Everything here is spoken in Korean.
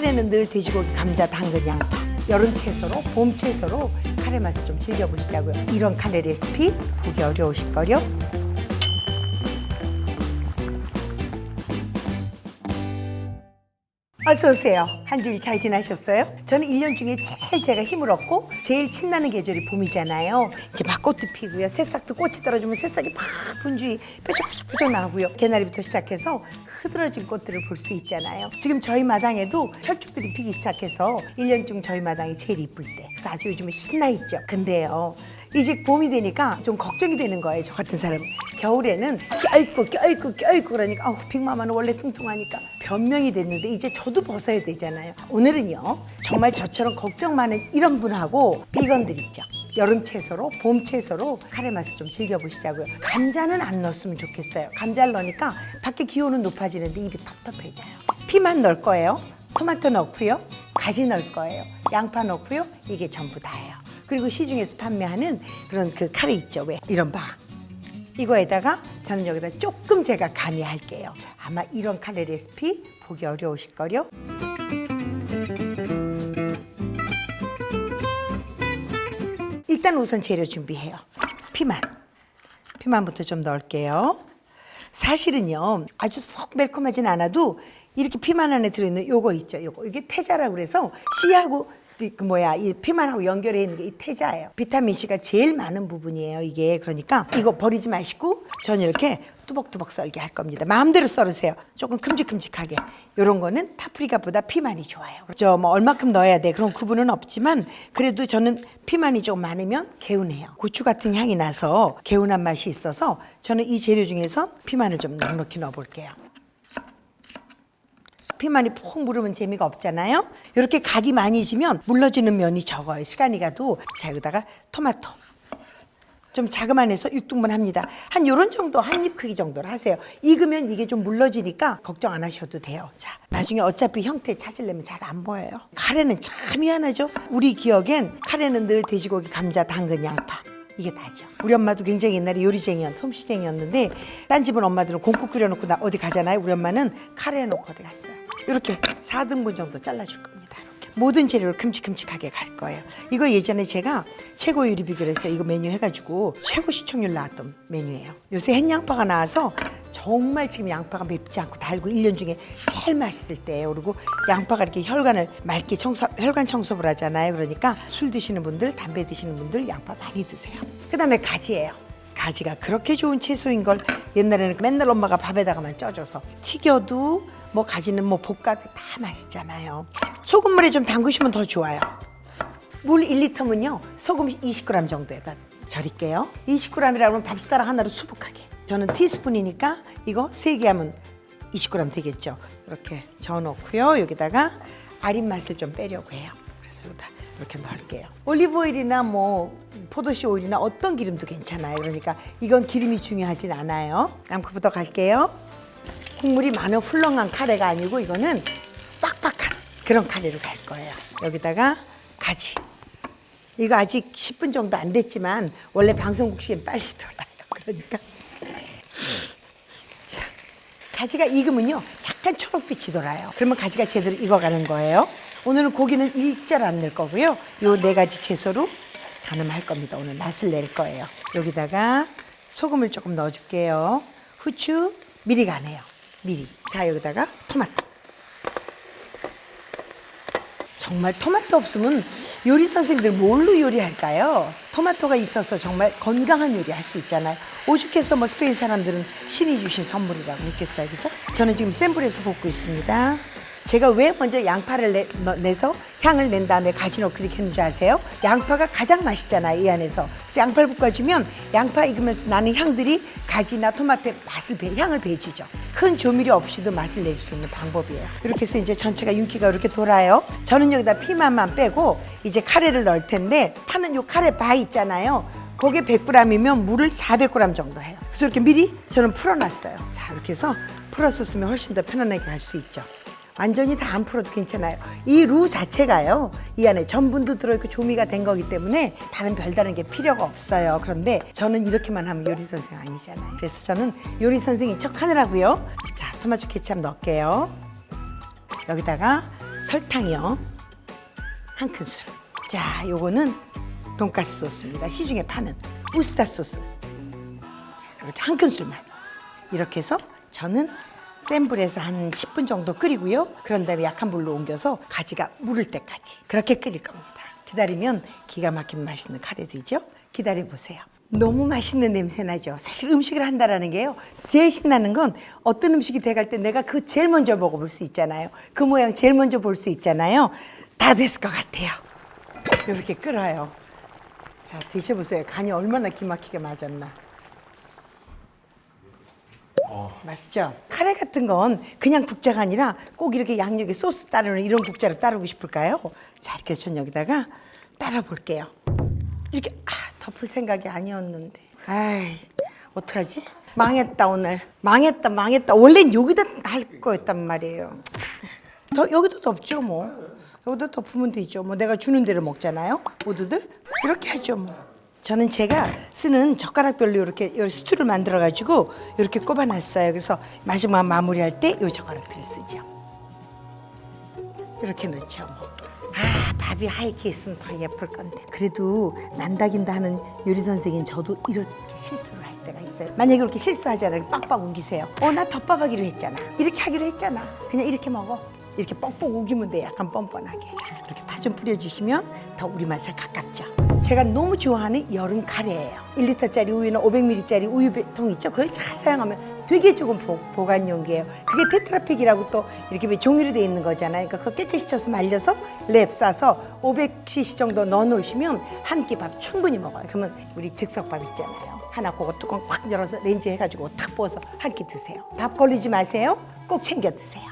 카레는 늘 돼지고기, 감자, 당근, 양파. 여름 채소로, 봄 채소로 카레 맛을 좀 즐겨보시자고요. 이런 카레 레시피 보기 어려우실걸요? 어서 오세요. 한 주일 잘 지나셨어요? 저는 1년 중에 제일 제가 힘을 얻고 제일 신나는 계절이 봄이잖아요. 이제 막 꽃도 피고요. 새싹도 꽃이 떨어지면 새싹이 막 분주히 뾰족뾰족뾰족 나오고요. 개나리부터 시작해서 흐드러진 꽃들을 볼 수 있잖아요. 지금 저희 마당에도 철쭉들이 피기 시작해서 1년 중 저희 마당이 제일 이쁠 때. 그래서 아주 요즘에 신나 있죠. 근데요. 이제 봄이 되니까 좀 걱정이 되는 거예요. 저 같은 사람은. 겨울에는 껴있고 껴있고 껴있고 그러니까 아우 빅마마는 원래 뚱뚱하니까 변명이 됐는데 이제 저도 벗어야 되잖아요. 오늘은요. 정말 저처럼 걱정 많은 이런 분하고 비건들 있죠. 여름 채소로 봄 채소로 카레 맛을 좀 즐겨보시자고요. 감자는 안 넣었으면 좋겠어요. 감자를 넣으니까 밖에 기온은 높아지는데 입이 텁텁해져요. 피만 넣을 거예요. 토마토 넣고요. 가지 넣을 거예요. 양파 넣고요. 이게 전부 다예요. 그리고 시중에서 판매하는 그런 그 카레 있죠. 왜? 이런 바. 이거에다가 저는 여기다 조금 제가 가미할게요. 아마 이런 카레 레시피 보기 어려우실걸요? 일단 우선 재료 준비해요. 피만. 피만부터 좀 넣을게요. 사실은요, 아주 썩 매콤하진 않아도 이렇게 피만 안에 들어있는 요거 있죠, 요거. 이게 태자라고 그래서 씨하고 그, 그 뭐야, 이 피만하고 연결해 있는 게 이 태자예요. 비타민 C가 제일 많은 부분이에요, 이게. 그러니까 이거 버리지 마시고 저는 이렇게 뚜벅뚜벅 썰게 할 겁니다. 마음대로 썰으세요. 조금 큼직큼직하게. 요런 거는 파프리카보다 피만이 좋아요. 저 뭐 얼마큼 넣어야 돼 그런 구분은 없지만 그래도 저는 피만이 좀 많으면 개운해요. 고추 같은 향이 나서 개운한 맛이 있어서 저는 이 재료 중에서 피만을 좀 넉넉히 넣어볼게요. 피만이 푹 무르면 재미가 없잖아요. 이렇게 각이 많이 지면 물러지는 면이 적어요. 시간이 가도 자 여기다가 토마토 좀 자그만해서 6등분 합니다. 한 요런 정도 한 입 크기 정도로 하세요. 익으면 이게 좀 물러지니까 걱정 안 하셔도 돼요. 자 나중에 어차피 형태 찾으려면 잘 안 보여요. 카레는 참 희한하죠. 우리 기억엔 카레는 늘 돼지고기, 감자, 당근, 양파. 이게 다죠. 우리 엄마도 굉장히 옛날에 요리쟁이였, 솜씨쟁이였는데 딴 집은 엄마들은 공국 끓여놓고 나 어디 가잖아요. 우리 엄마는 카레 해놓고 어디 갔어요. 이렇게 4등분 정도 잘라줄 겁니다. 이렇게. 모든 재료를 큼직큼직하게 갈 거예요. 이거 예전에 제가 최고 요리 비결에서 이거 메뉴 해가지고 최고 시청률 나왔던 메뉴예요. 요새 햇양파가 나와서 정말 지금 양파가 맵지 않고 달고 1년 중에 제일 맛있을 때예요. 그리고 양파가 이렇게 혈관을 맑게 청소, 혈관 청소를 하잖아요. 그러니까 술 드시는 분들, 담배 드시는 분들 양파 많이 드세요. 그 다음에 가지예요. 가지가 그렇게 좋은 채소인 걸 옛날에는 맨날 엄마가 밥에다가만 쪄줘서 튀겨도 뭐 가지는 뭐 볶아도 다 맛있잖아요. 소금물에 좀 담그시면 더 좋아요. 물 1리터면요 소금 20g 정도에다 절일게요. 20g이라 그러면 밥숟가락 하나로 수북하게. 저는 티스푼이니까 이거 세개 하면 20g 되겠죠. 이렇게 저어 놓고요. 여기다가 아린 맛을 좀 빼려고 해요. 그래서 여기다 이렇게 넣을게요. 올리브 오일이나 뭐 포도씨 오일이나 어떤 기름도 괜찮아요. 그러니까 이건 기름이 중요하진 않아요. 남크부터 갈게요. 국물이 많은 훌렁한 카레가 아니고 이거는 빡빡한 그런 카레로 갈 거예요. 여기다가 가지. 이거 아직 10분 정도 안 됐지만 원래 방송국 시엔 빨리 돌아요. 그러니까 자, 가지가 익으면요 약간 초록빛이 돌아요. 그러면 가지가 제대로 익어가는 거예요. 오늘은 고기는 일절 안 넣을 거고요. 요 네 가지 채소로 가늠할 겁니다. 오늘 맛을 낼 거예요. 여기다가 소금을 조금 넣어줄게요. 후추 미리 가네요. 미리. 자 여기다가 토마토. 정말 토마토 없으면 요리 선생님들 뭘로 요리할까요? 토마토가 있어서 정말 건강한 요리 할 수 있잖아요. 오죽해서 뭐 스페인 사람들은 신이 주신 선물이라고 했겠어요. 그죠? 저는 지금 센 불에서 볶고 있습니다. 제가 왜 먼저 양파를 내, 너- 내서 향을 낸 다음에 가지 넣고 이렇게 했는지 아세요? 양파가 가장 맛있잖아요, 이 안에서. 그래서 양파를 볶아주면 양파 익으면서 나는 향들이 가지나 토마토의 맛을 배, 향을 배주죠. 큰 조미료 없이도 맛을 낼 수 있는 방법이에요. 이렇게 해서 이제 전체가 윤기가 이렇게 돌아요. 저는 여기다 피만만 빼고 이제 카레를 넣을 텐데 파는 요 카레 바 있잖아요. 그게 100g이면 물을 400g 정도 해요. 그래서 이렇게 미리 저는 풀어놨어요. 자, 이렇게 해서 쓰면 훨씬 더 편안하게 할 수 있죠. 완전히 다 안 풀어도 괜찮아요. 이 루 자체가요. 이 안에 전분도 들어있고 조미가 된 거기 때문에 다른 별다른 게 필요가 없어요. 그런데 저는 이렇게만 하면 요리 선생 아니잖아요. 그래서 저는 요리 선생인 척 하느라고요. 자, 토마토 케찹 넣을게요. 여기다가 설탕이요. 한 큰술. 자, 요거는 돈가스 소스입니다. 시중에 파는 우스타 소스. 자, 이렇게 한 큰술만. 이렇게 해서 저는 센 불에서 한 10분 정도 끓이고요. 그런 다음에 약한 불로 옮겨서 가지가 무를 때까지 그렇게 끓일 겁니다. 기다리면 기가 막힌 맛있는 카레 되죠? 기다려 보세요. 너무 맛있는 냄새 나죠. 사실 음식을 한다라는 게요. 제일 신나는 건 어떤 음식이 돼갈 때 내가 그 제일 먼저 먹어볼 수 있잖아요. 그 모양 제일 먼저 볼 수 있잖아요. 다 됐을 것 같아요. 이렇게 끓어요. 자, 드셔보세요. 간이 얼마나 기막히게 맞았나. 맛있죠? 카레 같은 건 그냥 국자가 아니라 꼭 이렇게 양념에 소스 따르는 이런 국자로 따르고 싶을까요? 자, 이렇게 전 여기다가 따라 볼게요. 이렇게 아, 덮을 생각이 아니었는데. 아이, 어떡하지? 망했다 오늘. 망했다, 망했다. 원래는 여기다 할 거였단 말이에요. 더 여기도 덮죠 뭐. 여기도 덮으면 되죠. 뭐 내가 주는 대로 먹잖아요. 모두들 이렇게 하죠 뭐. 저는 제가 쓰는 젓가락별로 이렇게 이 스튜를 만들어 가지고 이렇게 꼽아 놨어요. 그래서 마지막 마무리할 때 이 젓가락들을 쓰죠. 이렇게 넣죠. 뭐. 아 밥이 하얗게 있으면 더 예쁠 건데 그래도 난다긴다 하는 요리 선생님 저도 이렇게 실수를 할 때가 있어요. 만약에 그렇게 실수하잖아요. 빡빡 우기세요. 어 나 덮밥 하기로 했잖아. 이렇게 하기로 했잖아. 그냥 이렇게 먹어. 이렇게 뻑뻑 우기면 돼. 약간 뻔뻔하게. 자, 이렇게 파 좀 뿌려주시면 더 우리 맛에 가깝죠. 제가 너무 좋아하는 여름 카레예요. 1리터짜리 우유나 500ml짜리 우유통 있죠? 그걸 잘 사용하면 되게 보, 보관 용기예요. 그게 테트라팩이라고 또 이렇게 왜 종이로 돼 있는 거잖아요. 그러니까 그거 깨끗이 쳐서 말려서 랩 싸서 500cc 정도 넣어 놓으시면 한 끼 밥 충분히 먹어요. 그러면 우리 즉석밥 있잖아요. 하나 그거 뚜껑 꽉 열어서 렌즈 해가지고 탁 부어서 한 끼 드세요. 밥 걸리지 마세요. 꼭 챙겨 드세요.